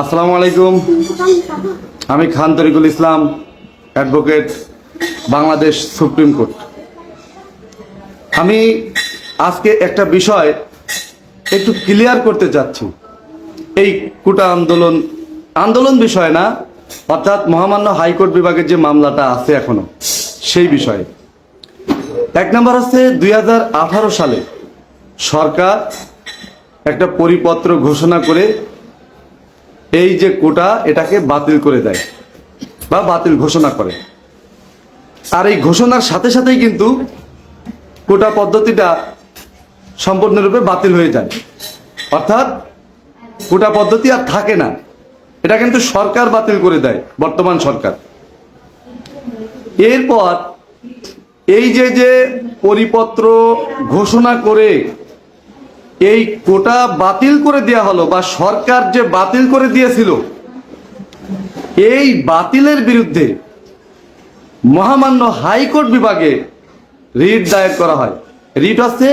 আসসালামু আলাইকুম। আমি Khan Tarikul Islam advocate Bangladesh supreme court. আমি আজকে একটা বিষয় একটু ক্লিয়ার করতে চাচ্ছি এই কোটা আন্দোলন আন্দোলন বিষয় না, অর্থাৎ মহামান্য হাইকোর্ট বিভাগের যে মামলাটা আছে এখনও, সেই বিষয়ে। এক নম্বর হচ্ছে দুই হাজার আঠারো সালে সরকার একটা পরিপত্র ঘোষণা করে এই যে কোটা, এটাকে বাতিল করে দেয় বা বাতিল ঘোষণা করে। আর এই ঘোষণার সাথে সাথেই কিন্তু কোটা পদ্ধতিটা সম্পূর্ণরূপে বাতিল হয়ে যায়। অর্থাৎ কোটা পদ্ধতি আর থাকে না। এটা কিন্তু সরকার বাতিল করে দেয়, বর্তমান সরকার। এরপর এই যে যে পরিপত্র ঘোষণা করে এই কোটা বাতিল করে দেওয়া হলো বা সরকার যে বাতিল করে দিয়েছিল, এই বাতিলের বিরুদ্ধে মহামান্য হাইকোর্ট বিভাগে রিট দায়ের করা হয়। রিট হচ্ছে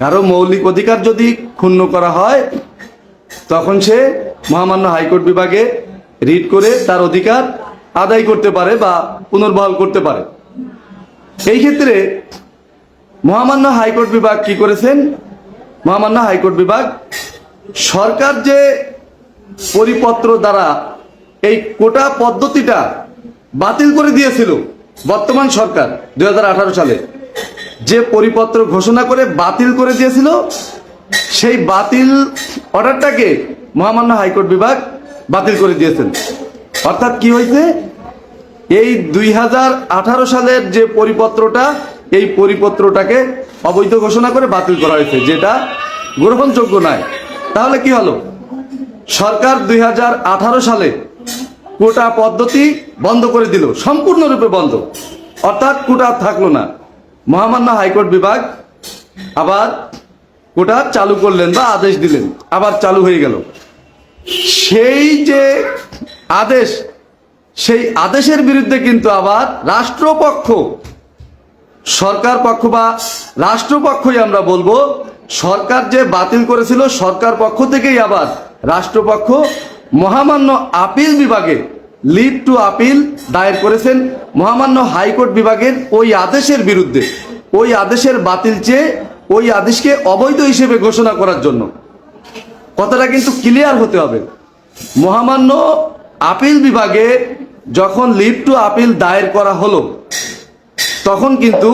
কারও মৌলিক অধিকার যদি ক্ষুণ্ণ করা হয়, তখন সে মহামান্য হাইকোর্ট বিভাগে রিট করে তার অধিকার আদায় করতে পারে বা পুনর্বহাল করতে পারে। এই ক্ষেত্রে মহামান্য হাইকোর্ট বিভাগ কি করেছেন? মহামান্য হাইকোর্ট বিভাগ, সরকার যে পরিপত্র দ্বারা এই কোটা পদ্ধতিটা বাতিল করে দিয়েছিল বর্তমান সরকার দু হাজার আঠারো সালে, যে পরিপত্র ঘোষণা করে বাতিল করে দিয়েছিল, সেই বাতিল অর্ডারটাকে মহামান্য হাইকোর্ট বিভাগ বাতিল করে দিয়েছেন। অর্থাৎ কি হয়েছে? এই দুই হাজার আঠারো সালের যে পরিপত্রটা, এই পরিপত্রটাকে অবৈধ ঘোষণা করে বাতিল করা হয়েছে, যেটা গ্রহণযোগ্য নয় তাহলে কি হলো? সরকার দুই হাজার আঠারো সালে কোটা পদ্ধতি বন্ধ করে দিল, সম্পূর্ণরূপে বন্ধ। অর্থাৎ কোটা থাকল না। মহামান্য হাইকোর্ট বিভাগ আবার কোটা চালু করলেন বা আদেশ দিলেন, আবার চালু হয়ে গেল। সেই যে আদেশ, সেই আদেশের বিরুদ্ধে কিন্তু আবার রাষ্ট্রপক্ষ, সরকার পক্ষ বা রাষ্ট্রপক্ষই আমরা বলব সরকার যে বাতিল করেছিল সরকার পক্ষ থেকেই আবার রাষ্ট্রপক্ষ মহামান্য আপিল বিভাগে লিড টু আপিল দায়ের করেছেন মহামান্য হাইকোর্ট বিভাগের ওই আদেশের বিরুদ্ধে। ওই আদেশের বাতিল চেয়ে ওই আদেশকে অবৈধ হিসেবে ঘোষণা করার জন্য। কথাটা কিন্তু ক্লিয়ার হতে হবে। মহামান্য আপিল বিভাগে যখন লিভ টু আপিল দায়ের করা হলো, তখন কিন্তু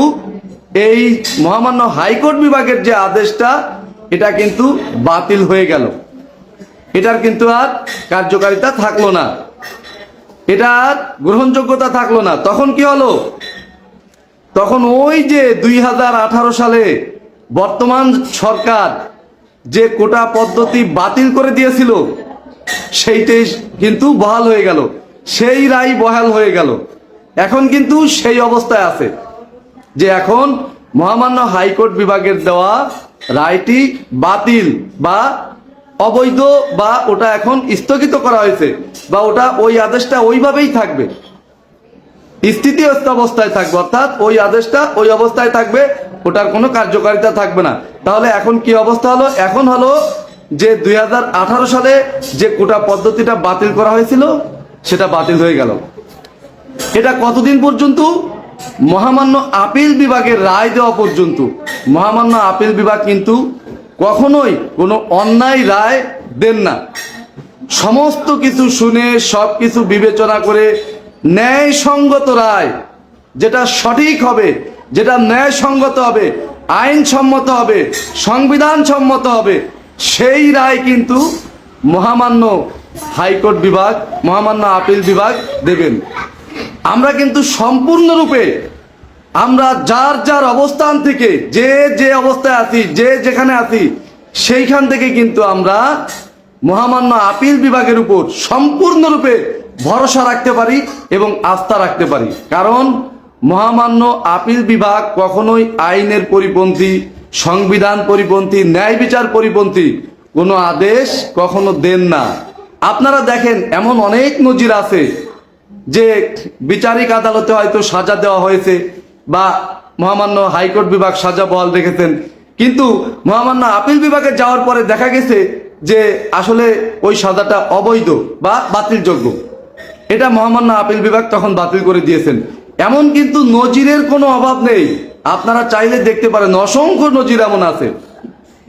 এই মহামান্য হাইকোর্ট বিভাগের যে আদেশটা, এটা কিন্তু বাতিল হয়ে গেল। এটার কিন্তু আর কার্যকারিতা থাকল না। এটা আর গ্রহণযোগ্যতা থাকল না। তখন কি হলো? তখন ওই যে দুই হাজার আঠারো সালে বর্তমান সরকার যে কোটা পদ্ধতি বাতিল করে দিয়েছিল, সেইটাই কিন্তু বহাল হয়ে গেল। সেই রায় বহাল হয়ে গেল। এখন কিন্তু সেই অবস্থায় আছে। যে এখন মহামান্য হাইকোর্ট বিভাগের দেওয়া রায়টি বাতিল বা অবৈধ বা ওটা এখন স্থগিত করা হয়েছে বা ওটা ওই আদেশটা ওইভাবেই থাকবে। স্থিতি অবস্থায় থাকবে, অর্থাৎ ওই আদেশটা ওই অবস্থায় থাকবে, ওটার কোনো কার্যকারিতা থাকবে না। তাহলে এখন কি অবস্থা হলো? এখন হলো যে দুই হাজার আঠারো সালে যে কোটা পদ্ধতিটা বাতিল করা হয়েছিল, সেটা বাতিল হয়ে গেল। এটা কতদিন পর্যন্ত? মহামান্য আপিল বিভাগের রায় দেওয়া পর্যন্ত, মহামান্য আপিল বিভাগ কিন্তু কখনোই কোনো অন্যায় রায় দেন না। সমস্ত কিছু শুনে, সব কিছু বিবেচনা করে ন্যায়সঙ্গত রায়, যেটা সঠিক হবে, যেটা ন্যায়সঙ্গত হবে, আইনসম্মত হবে সংবিধান সম্মত হবে, সেই রায় কিন্তু মহামান্য হাইকোর্ট বিভাগ, মহামান্য আপিল বিভাগ দেবেন। আমরা কিন্তু সম্পূর্ণরূপে আমরা যার যার অবস্থান থেকে, যে যে অবস্থায় আছি, যে যেখানে আছি, সেইখান থেকে কিন্তু আমরা মহামান্য আপিল বিভাগের উপর সম্পূর্ণরূপে ভরসা রাখতে পারি এবং আস্থা রাখতে পারি। কারণ মহামান্য আপিল বিভাগ কখনোই আইনের পরিপন্থী, সংবিধান পরিপন্থী, ন্যায় বিচার পরিপন্থী কোনো আদেশ কখনো দেন না। আপনারা দেখেন, এমন অনেক নজির আছে যে বিচারিক আদালতে হয়তো সাজা দেওয়া হয়েছে বা মহামান্য হাইকোর্ট বিভাগ সাজা বহাল রেখেছেন। কিন্তু মহামান্য আপিল বিভাগে যাওয়ার পরে দেখা গেছে যে আসলে ওই সাজাটা অবৈধ বা বাতিলযোগ্য। এটা মহামান্য আপিল বিভাগ তখন বাতিল করে দিয়েছেন। এমন কিন্তু নজিরের কোনো অভাব নেই। আপনারা চাইলে দেখতে পারেন, অসংখ্য নজির এমন আছে।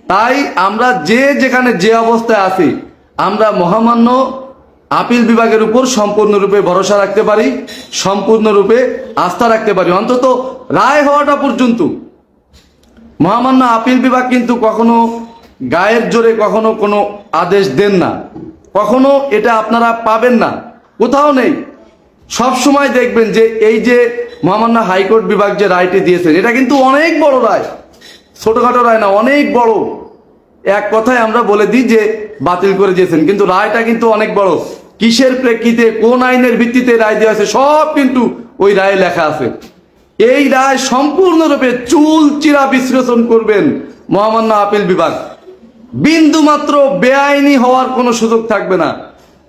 তাই আমরা যে যেখানে যে অবস্থায় আছি, আমরা মহামান্য আপিল বিভাগের উপর সম্পূর্ণরূপে ভরসা রাখতে পারি, সম্পূর্ণরূপে আস্থা রাখতে পারি। অন্তত রায় হওয়াটা পর্যন্ত। মহামান্য আপিল বিভাগ কিন্তু কখনো গায়ের জোরে কখনো কোনো আদেশ দেন না। কখনো এটা আপনারা পাবেন না। কোথাও নেই। সব সময় দেখবেন যে এই যে মহামান্য হাইকোর্ট বিভাগ যে রায়টি দিয়েছেন, এটা কিন্তু অনেক বড় রায়। ছোটখাটো রায় না, অনেক বড়। এক কথায় আমরা বলে দিই যে বাতিল করে দিয়েছেন, কিন্তু রায়টা কিন্তু অনেক বড়। কিসের প্রেক্ষিতে, কোন আইনের ভিত্তিতে রায় দেওয়া আছে সব কিন্তু ওই রায়ে লেখা আছে। এই রায় সম্পূর্ণরূপে চুল চিরা বিশ্লেষণ করবেন মহামান্য আপিল বিভাগ। বিন্দু মাত্র বেআইনি হওয়ার কোনো সুযোগ থাকবে না।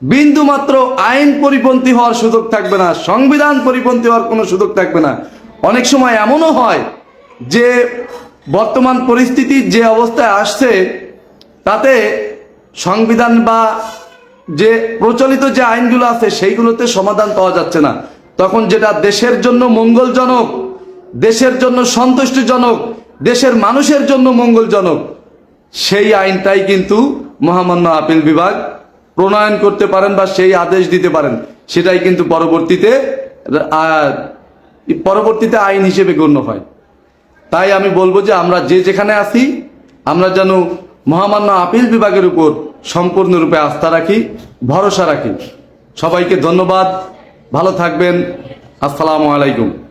বিন্দু মাত্র আইন পরিপন্থী হওয়ার সুযোগ থাকবে না। সংবিধান পরিপন্থী হওয়ার কোনো সুযোগ থাকবে না। অনেক সময় এমনও হয় যে বর্তমান পরিস্থিতি যে অবস্থায় আসছে, তাতে সংবিধান বা যে প্রচলিত যে আইনগুলো আছে সেইগুলোতে সমাধান পাওয়া যাচ্ছে না। তখন যেটা দেশের জন্য মঙ্গলজনক, দেশের জন্য সন্তুষ্টিজনক, দেশের মানুষের জন্য মঙ্গলজনক, সেই আইনটাই কিন্তু মহামান্য আপিল বিভাগ প্রণয়ন করতে পারেন বা সেই আদেশ দিতে পারেন। সেটাই কিন্তু পরবর্তীতে পরবর্তীতে আইন হিসেবে গণ্য হয়। তাই আমি বলব যে আমরা যে যেখানে আছি, আমরা যেন মহামান্য আপিল বিভাগের উপর সম্পূর্ণরূপে আস্থা রাখি ভরসা রাখি। সবাইকে ধন্যবাদ। ভালো থাকবেন। আসসালামু আলাইকুম।